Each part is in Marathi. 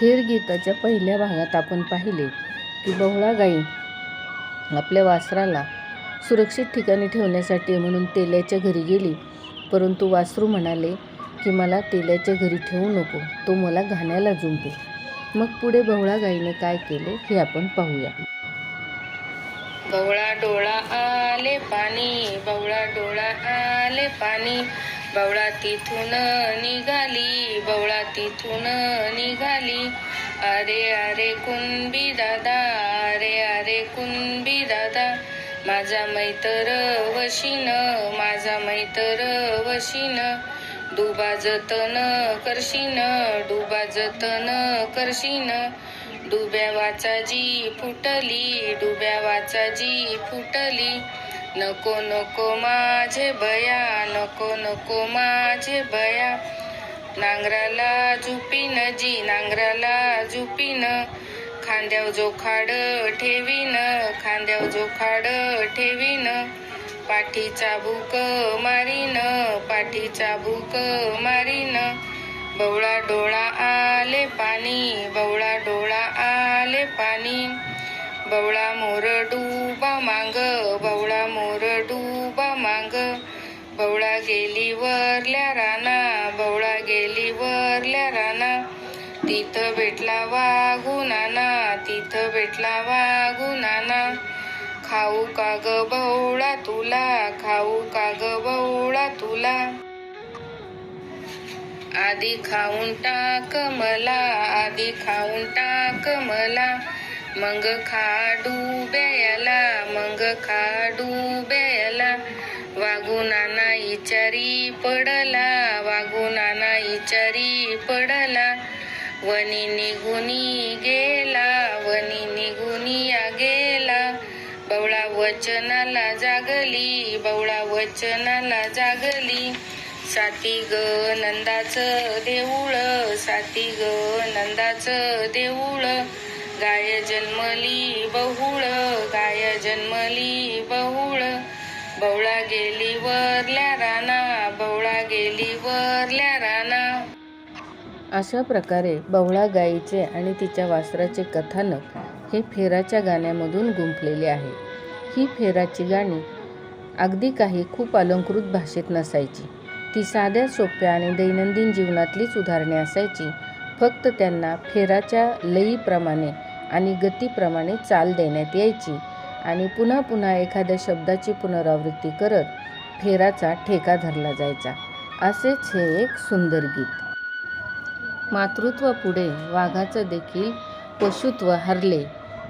फेरगीताच्या पहिल्या भागात आपण पाहिले की बहुळा गाई आपल्या वासराला सुरक्षित ठिकाणी ठेवण्यासाठी म्हणून तेल्याच्या घरी गेली. परंतु वासरू म्हणाले की मला तेल्याच्या घरी ठेवू नको तो मला घाण्याला जुंपे मग पुढे बहुळा गाईने काय केले हे आपण पाहूया. बवळा डोळा आले पाणी बवळा डोळा आले पाणी. बवळा तिथून निघाली. तिथून निघाली. अरे अरे कुणबी दादा अरे अरे कुणबी दादा. माझा मैतर वशीन माझा मैतर वशीन. डुबा जतन करशीन डुबा जतन करशीन. डुब्या वाचाजी फुटली डुब्या वाचाजी फुटली. नको नको माझे भया नको नको माझे भया नांगराला झुपीन जी नांगराला झुपीन. खांद्याव जोखाड ठेवीन खांद्याव जोखाड ठेवीन. पाठीचा भूक मारीन पाठीचा भूक मारीन. बवळा डोळा आले पाणी बवळा डोळा आले पाणी. बवळा मोर डुबा मांग गेली राना तिथं भेटला वाघू नाना तिथं भेटला वाघू नाना खाऊ का ग बवळा तुला? खाऊ का ग बवळा तुला? आधी खाऊन टाक मला आधी खाऊन टाक मला. मग खा डुब्याला मग खा डुब्याला वागुनाना इचारी पडला वागुनाना इचारी पडला. वनी निघुनी गेला वनी निघुनी या गेला. बवळा वचनाला जागली बवळा वचनाला जागली. साती ग नंदाचं देऊळ साती ग नंदाचं देऊळ. गाय जन्मली बहुळ गाय जन्मली बहुळ. बवळा गेली वरल्या राना बवळा गेली वरल्या राना अशा प्रकारे बवळा गायीचे आणि तिच्या वासराचे कथानक हे फेराच्या गाण्यामधून गुंफलेले आहे. ही फेराची गाणी अगदी काही खूप अलंकृत भाषेत नसायची. ती साध्या सोप्या आणि दैनंदिन जीवनातलीच उदाहरणे असायची. फक्त त्यांना फेराच्या लयीप्रमाणे आणि गतीप्रमाणे चाल देण्यात यायची. आणि पुन्हा पुन्हा एखाद्या शब्दाची पुनरावृत्ती करत फेराचा ठेका धरला जायचा. असेच हे एक सुंदर गीत. मातृत्वापुढे वाघाचं देखील पशुत्व हरले.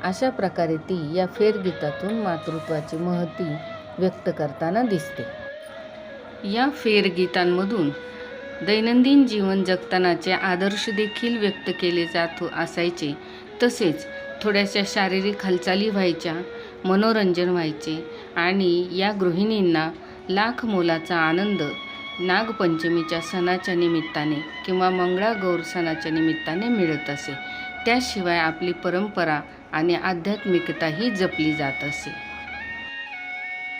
अशा प्रकारे ती या फेरगीतातून मातृत्वाची महती व्यक्त करताना दिसते. या फेरगीतांमधून दैनंदिन जीवन जगतानाचे आदर्श देखील व्यक्त केले जात असायचे. तसेच थोड्याशा शारीरिक हालचाली व्हायच्या मनोरंजन व्हायचे आणि या गृहिणींना लाख मोलाचा आनंद नागपंचमीच्या सणाच्या निमित्ताने किंवा मंगळागौर सणाच्या निमित्ताने मिळत असे. त्याशिवाय आपली परंपरा आणि आध्यात्मिकताही जपली जात असे.